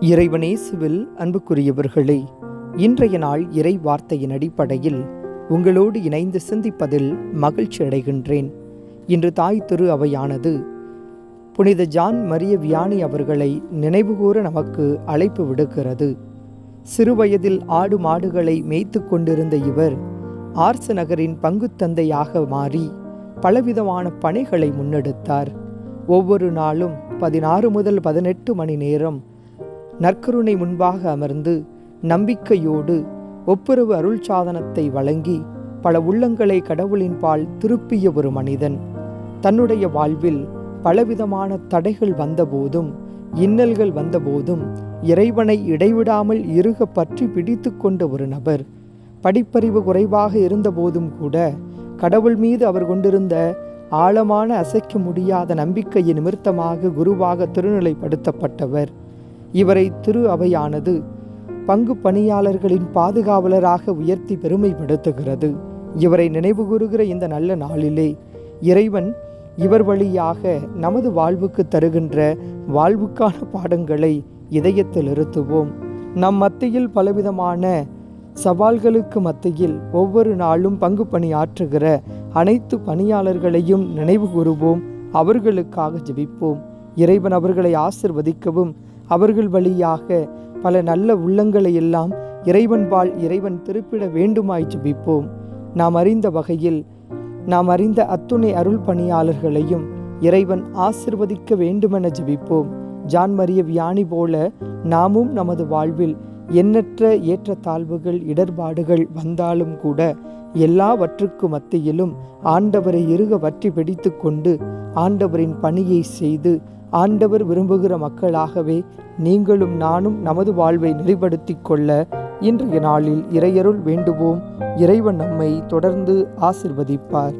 இறைவனேசுவில் அன்புக்குரியவர்களே இன்றைய நாள் இறை வார்த்தையின் அடிப்படையில் உங்களோடு இணைந்து சிந்திப்பதில் மகிழ்ச்சி அடைகின்றேன். இன்று தாய் திரு அவையானது புனித ஜான் மரிய வியானி அவர்களை நினைவுகூர நமக்கு அழைப்பு விடுக்கிறது. சிறுவயதில் ஆடு மாடுகளை மேய்த்து கொண்டிருந்த இவர் ஆர்ச நகரின் பங்குத்தந்தையாக மாறி பலவிதமான பணிகளை முன்னெடுத்தார். ஒவ்வொரு நாளும் பதினாறு முதல் பதினெட்டு மணி நேரம் நற்கருணை முன்பாக அமர்ந்து நம்பிக்கையோடு ஒப்புரவு அருள் சாதனத்தை வழங்கி பல உள்ளங்களை கடவுளின் பால் திருப்பிய ஒரு மனிதன். தன்னுடைய வாழ்வில் பலவிதமான தடைகள் வந்தபோதும் இன்னல்கள் வந்தபோதும் இறைவனை இடைவிடாமல் இறுக பற்றி பிடித்து கொண்ட ஒரு நபர். படிப்பறிவு குறைவாக இருந்தபோதும் கூட கடவுள் மீது அவர் கொண்டிருந்த ஆழமான அசைக்க முடியாத நம்பிக்கையின் நிமித்தமாக குருவாக திருநிலைப்படுத்தப்பட்டவர். இவரை திரு அவையானது பங்கு பணியாளர்களின் பாதுகாவலராக உயர்த்தி பெருமைப்படுத்துகிறது. இவரை நினைவுகூறுகிற இந்த நல்ல நாளிலே இறைவன் இவர் வழியாக நமது வாழ்வுக்கு தருகின்ற வாழ்வுக்கான பாடங்களை இதயத்தில் இருத்துவோம் நம் மத்தியில் பலவிதமான சவால்களுக்கு மத்தியில் ஒவ்வொரு நாளும் பங்கு பணியாற்றுகிற அனைத்து பணியாளர்களையும் நினைவு கூறுவோம். அவர்களுக்காக ஜெபிப்போம். இறைவன் அவர்களை ஆசிர்வதிக்கவும் அவர்கள் வழியாக பல நல்ல உள்ளங்களை எல்லாம் இறைவன்பால் இறைவன் திருப்பிட வேண்டுமாய் ஜெபிப்போம். நாம் அறிந்த வகையில் நாம் அறிந்த அத்துணை அருள் பணியாளர்களையும் இறைவன் ஆசிர்வதிக்க வேண்டுமென ஜெபிப்போம். ஜான் மரிய வியானி போல நாமும் நமது வாழ்வில் எண்ணற்ற ஏற்றத்தாழ்வுகள் இடர்பாடுகள் வந்தாலும் கூட எல்லாவற்றுக்கு மத்தியிலும் ஆண்டவரை இருக வற்றி பிடித்து கொண்டு ஆண்டவரின் பணியை செய்து ஆண்டவர் விரும்புகிற மக்களாகவே நீங்களும் நானும் நமது வாழ்வை நெறிப்படுத்தி கொள்ள இன்றைய நாளில் இறையருள் வேண்டுவோம். இறைவன் நம்மை தொடர்ந்து ஆசிர்வதிப்பார்.